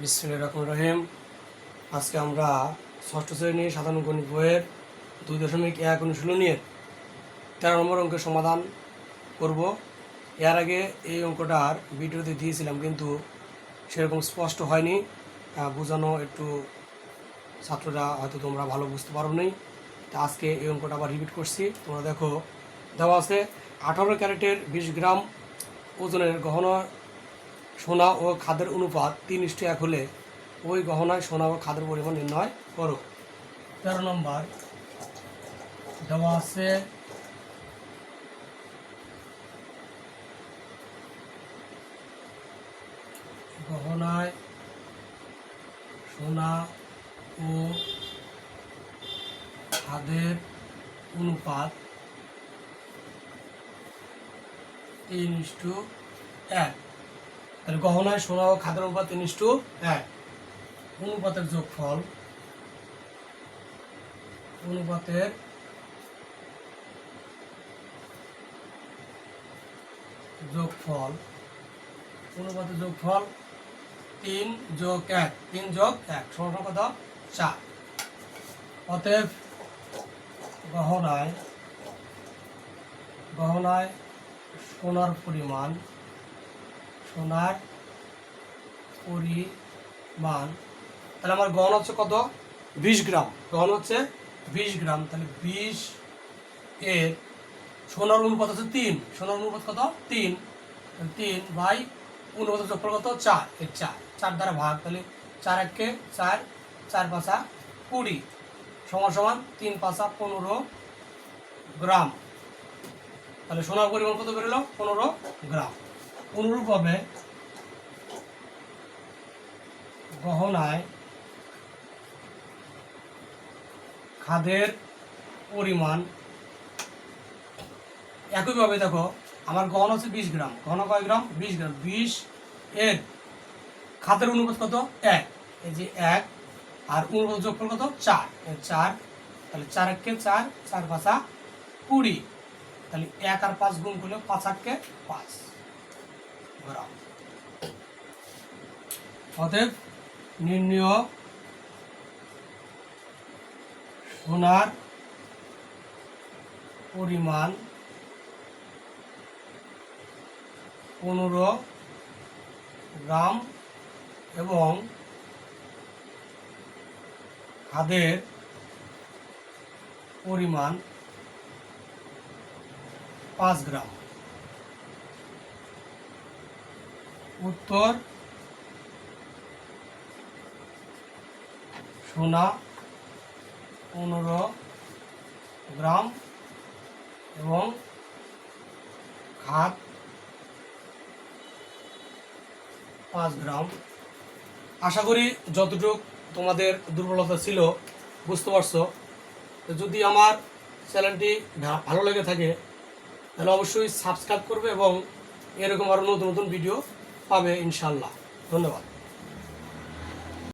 বিসমুল্লাহ রহমান রহিম। আজকে আমরা ষষ্ঠ শ্রেণি সাধারণ গণিত বইয়ের দুই দশমিক এক অনুশীলনীর তেরো নম্বর অঙ্কের সমাধান করব। এর আগে এই অঙ্কটার ভিডিওতে দিয়েছিলাম, কিন্তু সেরকম স্পষ্ট হয়নি। বোঝানো একটু ছাত্ররা হয়তো তোমরা ভালো বুঝতে পারো নি তা আজকে এই অঙ্কটা আবার রিপিট করছি। তোমরা দেখো, দেওয়া আছে আঠারো ক্যারেটের বিশ গ্রাম ওজনের গহনা সোনা ও খাদের অনুপাত তিন ইস্টু এক হলে ওই গহনায় সোনা ও খাদের পরিমাণ নির্ণয় করো। তেরো নম্বর। দেওয়া আছে গহনায় সোনা ও খাদের অনুপাত তিন ইস্টু এক। তাহলে গহনায় সোনা ও খাদের অনুপাত তিন ইস্টু এক। অনুপাতের যোগফল অনুপাতের যোগফল অনুপাতের যোগফল তিন যোগ এক, তিন যোগ এক সমান কত? চার। অতএব গহনায় গহনায় সোনার পরিমাণ সোনার পরিমাণ। তাহলে আমার গহন হচ্ছে কত? বিশ গ্রাম। গহন হচ্ছে বিশ গ্রাম। তাহলে বিশ এর সোনার অনুপাত হচ্ছে তিন। সোনার অনুপাত কত? তিন। তিন বাই অনুপাত যোগফল কত? চার। এর চার। চার দ্বারা ভাগ। তাহলে চার এককে চার চার পাঁচা কুড়ি। সমান সমান তিন পাঁচা পনেরো গ্রাম। তাহলে সোনার পরিমাণ কত বেরোলো পনেরো গ্রাম। অনুরূপভাবে গহনায় খাদের পরিমাণ একইভাবে দেখো, আমার গহনা হচ্ছে বিশ গ্রাম। গহনা কয় গ্রাম? বিশ গ্রাম। বিশ এর খাদের অনুপাত কত? এক। এই যে এক, আর অনুপাত যোগফল কত? চার। এই চার, তাহলে চার এককে চার চার পাঁচা কুড়ি। তাহলে এক আর পাঁচ গুণ করলে পাঁচ আটকে পাঁচ। অতএব নির্ণয় সোনার পরিমাণ পনেরো গ্রাম এবং খাদের পরিমাণ পাঁচ গ্রাম। উত্তর, সোনা, পনেরো গ্রাম এবং খাদ পাঁচ গ্রাম। আশা করি যতটুকু তোমাদের দুর্বলতা ছিল, বুঝতে পারছ। যদি আমার চ্যানেলটি ভালো লেগে থাকে, তাহলে অবশ্যই সাবস্ক্রাইব করবে এবং এরকম আরও নতুন নতুন ভিডিও পাবে ইনশাল্লাহ ধন্যবাদ।